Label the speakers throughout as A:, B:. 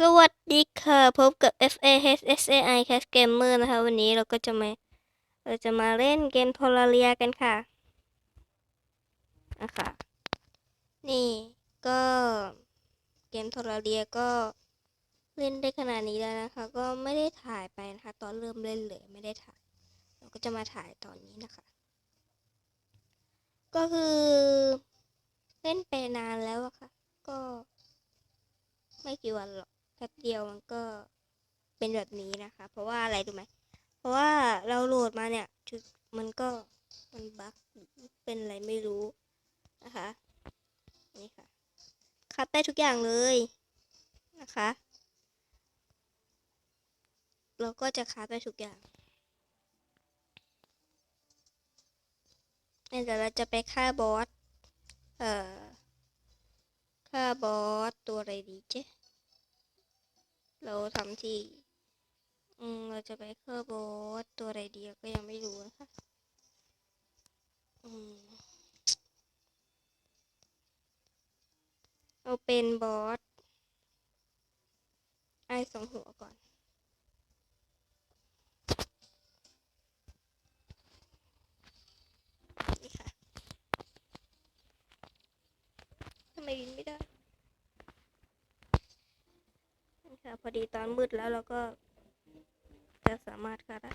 A: สวัสดีค่ะ พบกับ F A H S A I Cast Gamer นะคะ วันนี้เราก็จะมาเราจะมาเล่นเกมโทรเรียกันค่ะนะคะนี่ก็เกมโทรเรียก็เล่นได้ขนาดนี้แล้วนะคะ ก็ไม่ได้ถ่ายไปนะคะ ตอนเริ่มเล่นเลยไม่ได้ถ่าย เราก็จะมาถ่ายตอนนี้นะคะ ก็คือเล่นไปนานแล้วอะค่ะ ก็ไม่กี่วันหรอก ป๊บเดียวมันก็เป็นแบบนี้นะคะ เพราะว่าอะไรรู้ไหม เพราะว่าเราโหลดมาเนี่ยจุดมันก็มันบั๊กเป็นอะไรไม่รู้นะคะ นี่ค่ะ คัดได้ทุกอย่างเลยนะคะ เราก็จะคัดได้ทุกอย่างเนี่เดี๋ยวเราจะไปฆ่าบอส เอ่อ ฆ่าบอสตัวอะไรดีเจ๊ เราทำที่ อืม เราจะไปเคอร์โบสตัวอะไรดียวก็ยังไม่รู้นะคะ อืม เอาเป็นบอสไอ้สองหัวก่อนค่ะ ทำไมบินไม่ได้ นี่ค่ะ พอดีตอนมืดแล้วเราก็ จะสามารถเข้าได้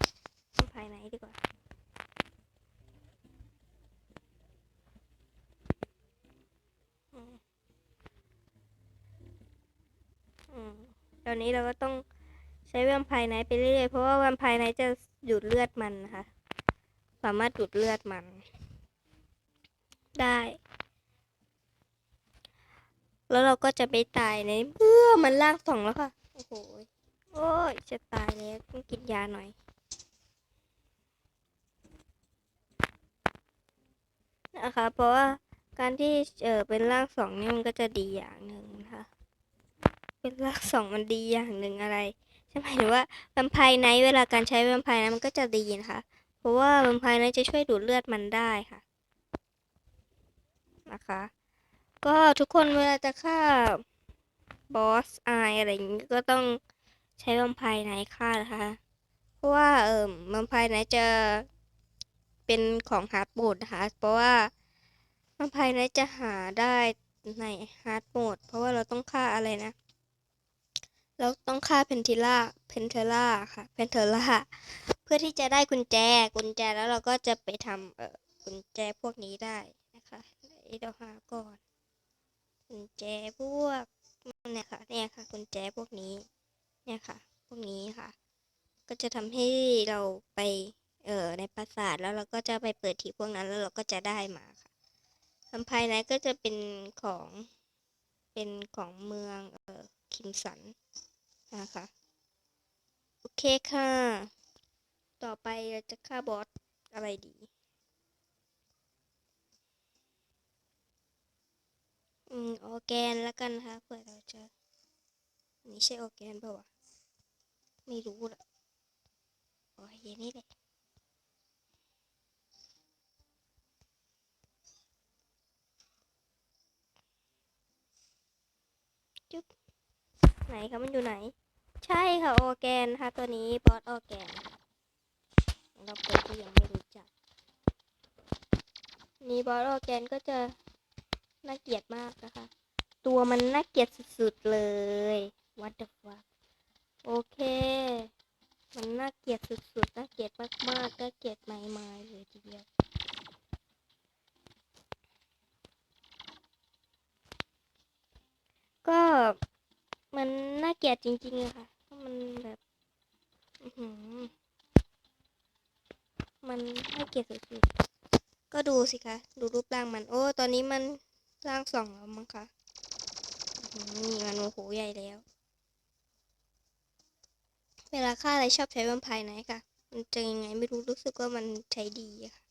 A: ภายในดีกว่าอือตอนนี้เราก็ต้องใช้แวมไพร์ไนท์ไปเรื่อยๆ เพราะว่าแวมไพร์ไนท์จะดูดเลือดมันนะคะสามารถดูดเลือดมัน ได้ แล้วเราก็จะไปตายในเมื่อมันลางสองแล้วค่ะ อ้โห โอ้ย จะตายแล้วต้องกินยาหน่อย นะคะ เพราะว่าการที่เออเป็นร่างสองนี่มันก็จะดีอย่างหนึ่งนะคะเป็นร่างสองมันดีอย่างหนึ่งอะไรใช่ไหมายถึงว่าแวมไพร์ไนท์เวลาการใช้แวมไพร์ไนท์มันก็จะดีนะคะ เพราะว่าแวมไพร์ไนท์จะช่วยดูดเลือดมันได้ค่ะนะคะ ก็ทุกคนเวลาจะฆ่า บอสไออะไรอย่างนี้ก็ต้องใช้แวมไพร์ไนฆ่านะคะ เพราะว่าเอ่อแวมไพร์ไนจะเป็นของฮาร์ดโหมดนะคะ เพราะว่าแวมไพร์ไนจะหาได้ในฮาร์ดโหมด เพราะว่าเราต้องฆ่าอะไรนะ เราต้องฆ่าเพนทิล่า เพนเทล่าค่ะ เพนเทล่า เพื่อที่จะได้กุญแจ กุญแจแล้วเราก็จะไปทำเอ่อกุญแจพวกนี้ได้นะคะเดี๋ยวหาก่อนกุญแจพวก เนี่ยค่ะเนี่ยค่ะกุญแจพวกนี้ เนี่ยค่ะ พวกนี้ค่ะ ก็จะทำให้เราไปเอ่อในปราสาทแล้วเราก็จะไปเปิดที่พวกนั้นแล้วเราก็จะได้มาค่ะทำภายในก็จะเป็นของเป็นของเมืองเอ่อคิมสันนะคะโอเคค่ะ ต่อไปเราจะฆ่าบอสอะไรดี อืมออแกนแล้วกันนะคะเผื่อเราจะอันนี้ใช่ออแกนเปล่าวะไม่รู้ละโอ้ยอย่างนี้แหละจุ๊บไหนคะมันอยู่ไหน ใช่ค่ะออแกนนะคะตัวนี้บอสออแกน เราเปิดก็ยังไม่รู้จัก นี่บอสออแกนก็จะ น่าเกลียดมากนะคะ ตัวมันน่าเกลียดสุดๆเลย what the fuck โอเค มันน่าเกลียดสุดๆ น่าเกลียดมากๆ น่าเกลียดไม้ๆเลยทีเดียว ก็มันน่าเกลียดจริงๆอะค่ะเพราะมันแบบมันน่าเกลียดสุดๆ ก็ดูสิคะ ดูรูปร่างมัน โอ้ ตอนนี้มัน ร่างสองแล้วมั้งคะนี่มันโอ้โหใหญ่แล้ว เวลาฆ่าอะไรชอบใช้แวมไพร์ไหนค่ะ มันจะยังไงไม่รู้รู้สึกว่ามันใช้ดีอะค่ะ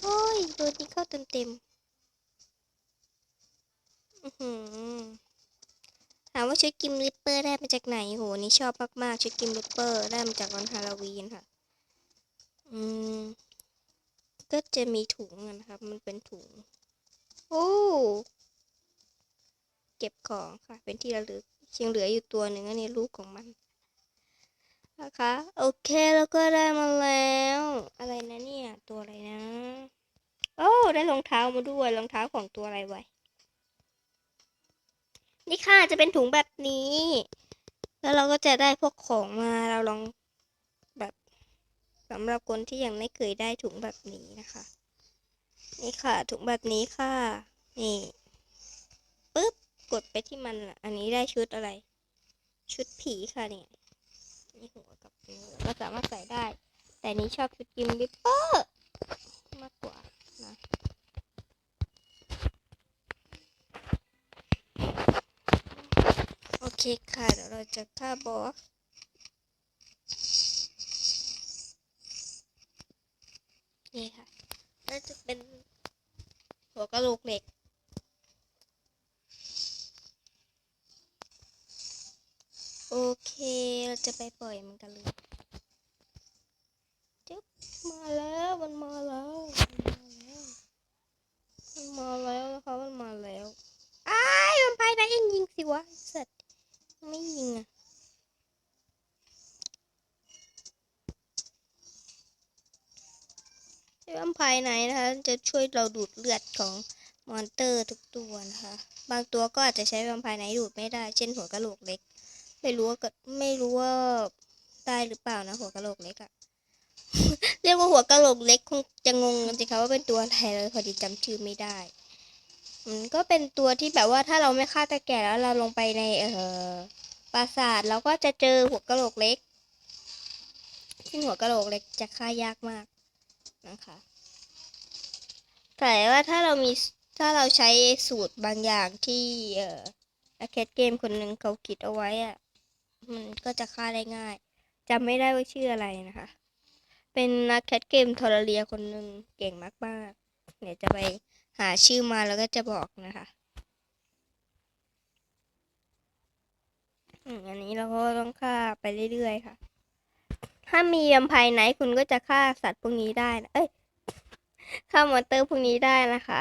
A: โอ้ยโดนยิงเข้าเต็มๆอือหือถามว่าชุดกิมลิปเปอร์ได้มาจากไหนโหนี่ชอบมากๆชุดกิมลิปเปอร์ได้มาจากวันฮาโลวีนค่ะ อืม ก็จะมีถุงนะครับ มันเป็นถุง อ้เก็บของค่ะ เป็นที่ระลึกยังเหลืออยู่ตัวหนึ่งอันนี้ลูกของมันนะคะโอเคแล้วก็ได้มาแล้ว อะไรนะเนี่ย ตัวอะไรนะ โอ้ได้รองเท้ามาด้วยรองเท้าของตัวอะไรไว้นี่ค่ะจะเป็นถุงแบบนี้ แล้วเราก็จะได้พวกของมาเราลองแบบสำหรับคนที่ยังไม่เคยได้ถุงแบบนี้นะคะ นี่ค่ะถุงแบบนี้ค่ะ นี่ปึ๊บกดไปที่มันอันนี้ได้ชุดอะไร ชุดผีค่ะเนี่ยนี่หัวกับมือก็สามารถใส่ได้ แต่นี้ชอบชุดกิมบิปเปอร์มากกว่านะโอเคค่ะเดี๋ยวเราจะฆ่าบอสนี่ค่ะ น่าจะเป็นหัวกระโหลกเหล็ก โอเค เราจะไปปล่อยมันกันเลยจึ๊บมาแล้วมันมาแล้ว มันมาแล้วมันมาแล้วนะคะมันมาแล้วอ้ายมันภายในเองยิงสิวะสัตว์ไม่ยิงอะ ใช้แวมไพร์ไหนนะคะ จะช่วยเราดูดเลือดของมอนเตอร์ทุกตัวนะคะ บางตัวก็อาจจะใช้แวมไพร์ไหนดูดไม่ได้ เช่นหัวกะโหลกเล็ก ไม่รู้ว่าไม่รู้ว่าได้หรือเปล่านะหัวกะโหลกเล็กอะเรียกว่าหัวกะโหลกเล็กคงจะงงกันสิคะว่าเป็นตัวอะไรเลยพอดีจำชื่อไม่ได้มันก็เป็นตัวที่แบบว่าถ้าเราไม่ฆ่าตะแก่แล้วเราลงไปในเอ่อปราสาทเราก็จะเจอหัวกะโหลกเล็กซึ่งหัวกะโหลกเล็กจะฆ่ายากมาก นะคะแต่ว่าถ้าเรามีถ้าเราใช้สูตรบางอย่างที่เอ่อนักแคสเกมคนหนึ่งเขาคิดเอาไว้อะมันก็จะฆ่าได้ง่ายจำไม่ได้ว่าชื่ออะไรนะคะ เป็นนักแคสเกมทอร์เรียคนหนึ่งเก่งมากๆเดี๋ยวจะไปหาชื่อมาแล้วก็จะบอกนะคะอันนี้เราก็ต้องฆ่าไปเรื่อยๆค่ะ ถ้ามีแวมไพร์ไหนคุณก็จะฆ่าสัตว์พวกนี้ได้นะเอ้ยฆ่ามอนเตอร์พวกนี้ได้นะคะ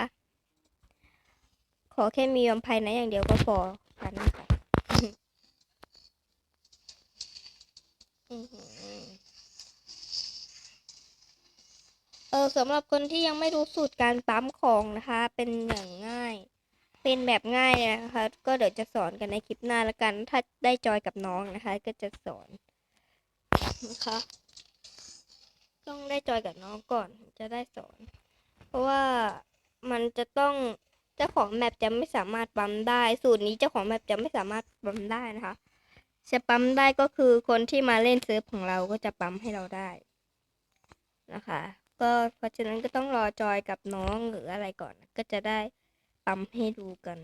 A: ขอแค่มีแวมไพร์ไหนอย่างเดียวก็พอกันนะคะเออสำหรับคนที่ยังไม่รู้สูตรการปั๊มของนะคะ เป็นอย่างง่าย เป็นแบบง่ายนะคะ ก็เดี๋ยวจะสอนกันในคลิปหน้าละกัน ถ้าได้จอยกับน้องนะคะ ก็จะสอน นะคะ ต้องได้จอยกับน้องก่อนจะได้สอน เพราะว่ามันจะต้องเจ้าของแมปจะไม่สามารถปั๊มได้ สูตรนี้เจ้าของแมปจะไม่สามารถปั๊มได้นะคะจะปั๊มได้ก็คือคนที่มาเล่นเซิร์ฟของเราก็จะปั๊มให้เราได้นะคะ ก็เพราะฉะนั้นก็ต้องรอจอยกับน้องหรืออะไรก่อน ก็จะได้ปั๊มให้ดูกัน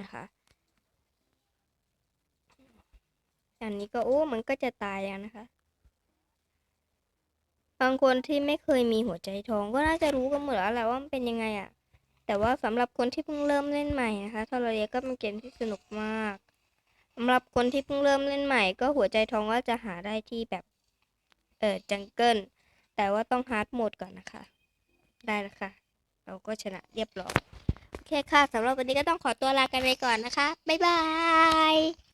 A: นะคะ อันนี้ก็โอ้มันก็จะตายแล้วนะคะ บางคนที่ไม่เคยมีหัวใจทองก็น่าจะรู้กันหมดแล้วแหละว่ามันเป็นยังไงอะแต่ว่าสำหรับคนที่เพิ่งเริ่มเล่นใหม่นะคะทอร์เรียก็เป็นเกมที่สนุกมากสำหรับคนที่เพิ่งเริ่มเล่นใหม่ ก็หัวใจทองก็จะหาได้ที่แบบ เออจังเกิลแต่ว่าต้องฮาร์ดโหมดก่อนนะคะ ได้แล้วค่ะ เราก็ชนะเรียบร้อยโอเคค่ะสำหรับวันนี้ก็ต้องขอตัวลากันไปก่อนนะคะ บ๊ายบาย